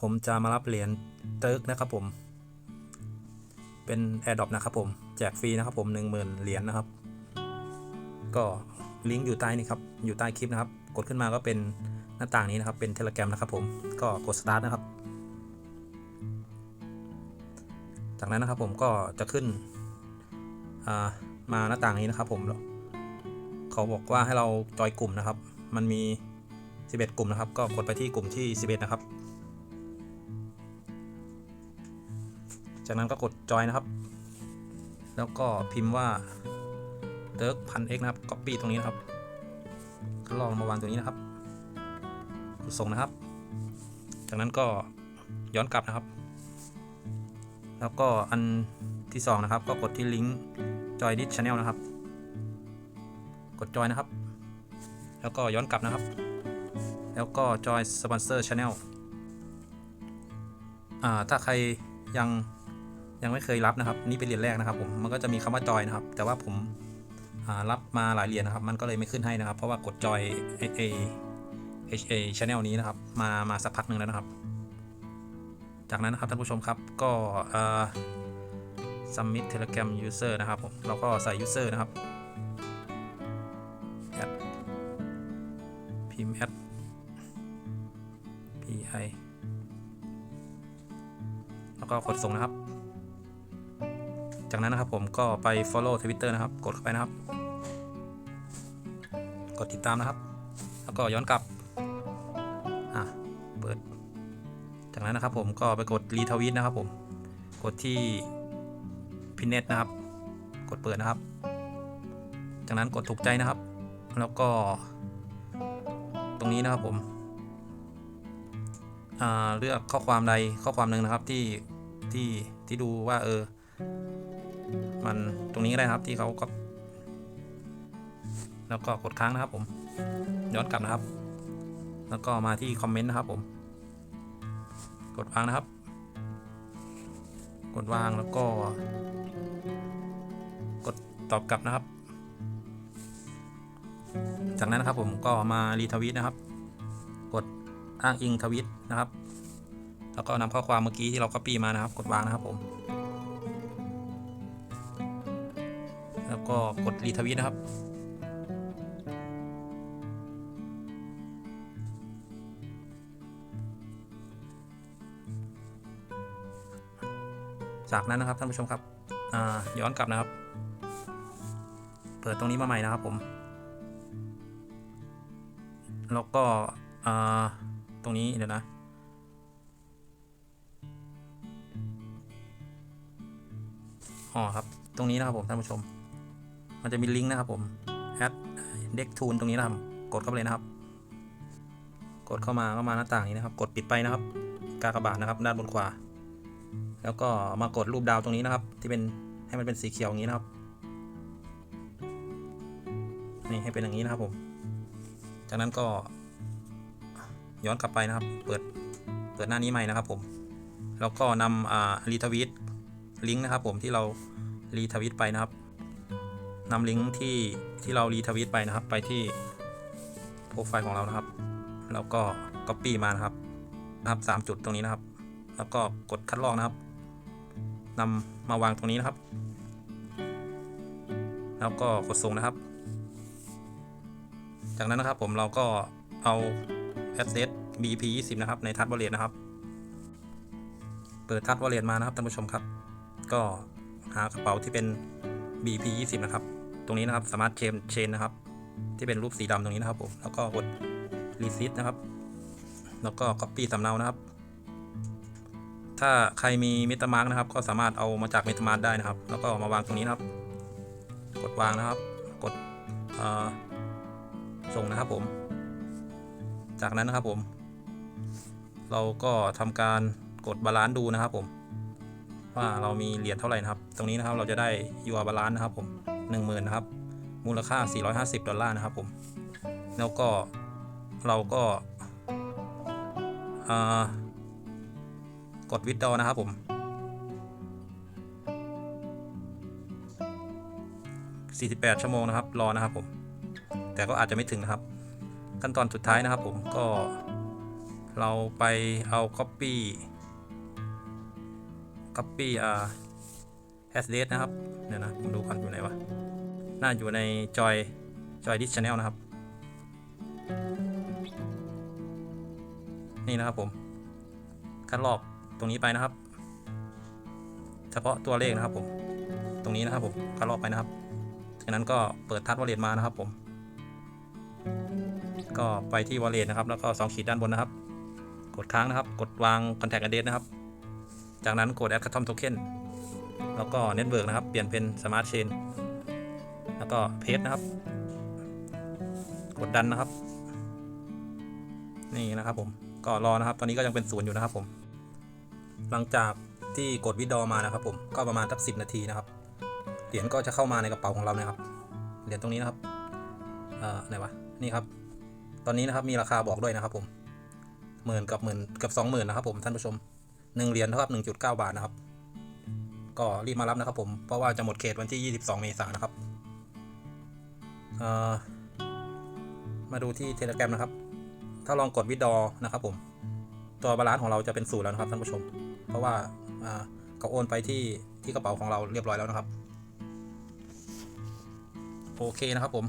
ผมจะมารับเหรียญเติร์กนะครับผม เป็นแอร์ดรอปนะครับผม แจกฟรีนะครับผม10,000เหรียญนะครับ ก็ลิงก์อยู่ใต้นี่ครับ อยู่ใต้คลิปนะครับ กดขึ้นมาก็เป็นหน้าต่างนี้นะครับ เป็นเทเล gram นะครับผม ก็กด start นะครับ จากนั้นนะครับผมก็จะขึ้นามาหน้าต่างนี้นะครับผม เขาบอกว่าให้เราจอยกลุ่มนะครับ มันมี 11 กลุ่มนะครับ ก็กดไปที่กลุ่มที่ 11 นะครับ จากนั้นก็กดจอยนะครับ แล้วก็พิมพ์ว่าเติร์กพันเอ็กนะครับ copy ตรงนี้นะครับก็ลองมาวางตรงนี้นะครับส่งนะครับ จากนั้นก็ย้อนกลับนะครับ แล้วก็อันที่สองนะครับ ก็กดที่ลิงก์จอยดิสชแนลนะครับ กดจอยนะครับ แล้วก็ย้อนกลับนะครับ แล้วก็จอยสปอนเซอร์ชแนลอ่าถ้าใครยัง ยังไม่เคยรับนะครับนี่เป็นเหรียญแรกนะครับ ผมมันก็จะมีคำว่าจอยนะครับ แต่ว่าผมรับมาหลายเหรียญนะครับ มันก็เลยไม่ขึ้นให้นะครับ เพราะว่ากดจอยเอเอเอเอชแนลนี้นะครับ มามาสักพักหนึ่งแล้วนะครับ จากนั้นนะครับท่านผู้ชมครับก็เอ่อ submit telegram user นะครับผมเราก็ใส่ user นะครับ add พิมพ์ add pi แล้วก็กดส่งนะครับ จากนั้นนะครับผมก็ไป follow Twitter นะครับ กดเข้าไปนะครับ กดติดตามนะครับ แล้วก็ย้อนกลับอะเปิด จากนั้นนะครับผมก็ไปกดรีทวีตนะครับผมกดที่พินเน็ตนะครับ กดเปิดนะครับ จากนั้นกดถูกใจนะครับ แล้วก็ ตรงนี้นะครับผมเลือกข้อความใดข้อความหนึ่งนะครับที่ที่ที่ดูว่าเออ มันตรงนี้ก็ได้ครับที่เขาก็แล้วก็กดค้างนะครับผม ย้อนกลับนะครับ แล้วก็มาที่คอมเมนต์นะครับผม กดวางนะครับ กดวางแล้วก็ กดตอบกลับนะครับ จากนั้นนะครับผมก็มารีทวีตนะครับ กดอ้างอิงทวีตนะครับ แล้วก็นำข้อความเมื่อกี้ที่เรา copy มานะครับ กดวางนะครับผม แล้วก็กดรีทวีตนะครับจากนั้นนะครับท่านผู้ชมครับอ่าย้อนกลับนะครับ เปิดตรงนี้มาใหม่นะครับผม แล้วก็อ่าตรงนี้เดี๋ยวนะ อ๋อครับ ตรงนี้นะครับผมท่านผู้ชม มันจะมีลิงก์นะครับผม add deck tool ตรงนี้นะครับ กดเข้าไปเลยนะครับ กดเข้ามาก็มาหน้าต่างนี้นะครับ กดปิดไปนะครับ กากบาทนะครับ ด้านบนขวา แล้วก็มากดรูปดาวตรงนี้นะครับ ที่เป็นให้มันเป็นสีเขียวอย่างนี้นะครับนี่ให้เป็นอย่างนี้นะครับผม จากนั้นก็ย้อนกลับไปนะครับ เปิดเปิดหน้านี้ใหม่นะครับผม แล้วก็นำอ่ารีทวีตลิงก์นะครับผมที่เรารีทวีตไปนะครับ นำลิงก์ที่ที่เรารีทวีตไปนะครับ ไปที่โปรไฟล์ของเรานะครับ แล้วก็ Copy มานะครับนะครับสามจุดตรงนี้นะครับ แล้วก็กดคัดลอกนะครับนำมาวางตรงนี้นะครับ แล้วก็กดส่งนะครับ จากนั้นนะครับผมเราก็เอา Asset BP 20นะครับ ในทัชบอลเลตนะครับ เปิดทัชบอลเลตมานะครับท่านผู้ชมครับ ก็หากระเป๋าที่เป็น BP 20นะครับ ตรงนี้นะครับสามารถเชนเชนนะครับ ที่เป็นรูปสีดำตรงนี้นะครับผมแล้วก็กด Receipt นะครับ แล้วก็ Copy สำเนานะครับ ถ้าใครมี MetaMask นะครับ ก็สามารถเอามาจาก MetaMask ได้นะครับ แล้วก็มาวางตรงนี้นะครับ กดวางนะครับ กดส่งนะครับผม จากนั้นนะครับผม เราก็ทำการกดบาลานซ์ดูนะครับผม ว่าเรามีเหรียญเท่าไหร่นะครับ ตรงนี้นะครับเราจะได้ UR บาลานซ์นะครับผม 10,000นะครับ มูลค่า 450 ดอลลาร์นะครับผม แล้วก็เราก็กดวิดดอนะครับผม48 ชั่วโมงนะครับ รอนะครับผม แต่ก็อาจจะไม่ถึงนะครับ ขั้นตอนสุดท้ายนะครับผมก็เราไปเอา copy copy อ่า address นะครับ เดี๋ยวนะ ผมดูก่อนอยู่ไหนวะ น่าอยู่ใน joy joy this channel นะครับ นี่นะครับผม คัดลอกตรงนี้ไปนะครับ เฉพาะตัวเลขนะครับผม ตรงนี้นะครับผม คัดลอกไปนะครับจากนั้นก็เปิดทัชวอลเล็ตมานะครับผม ก็ไปที่วอลเล็ตนะครับ แล้วก็สองขีดด้านบนนะครับ กดค้างนะครับ กดวาง contact address นะครับ จากนั้นกด add custom token แล้วก็ network นะครับ เปลี่ยนเป็น smart chain แล้วก็เพจนะครับ กดดันนะครับ นี่นะครับผมก็รอนะครับ ตอนนี้ก็ยังเป็นศูนย์อยู่นะครับผม หลังจากที่กดวิดอมานะครับ ผมก็ประมาณสักสินาทีนะครับเหรียญก็จะเข้ามาในกระเป๋าของเรานะครับเหรียญตรงนี้นะครับเอ่อไหนวะนี่ครับ ตอนนี้นะครับมีราคาบอกด้วยนะครับ ผมหมื่นกับหมื่นกับสองหมื่นนะครับ ผมท่านผู้ชมหนึ่งเหรียญเท่ากับหนึ่งจุดเก้าบาทนะครับ ก็รีบมารับนะครับ ผมเพราะว่าจะหมดเขตวันที่22เมษายนนะครับ มาดูที่เทเล gram นะครับ ถ้าลองกดวิดดอนะครับผม ตัวบาลานซ์ของเราจะเป็นศูนย์แล้วนะครับท่านผู้ชม เพราะว่าอ่าเขาโอนไปที่ที่กระเป๋าของเราเรียบร้อยแล้วนะครับ โอเคนะครับผม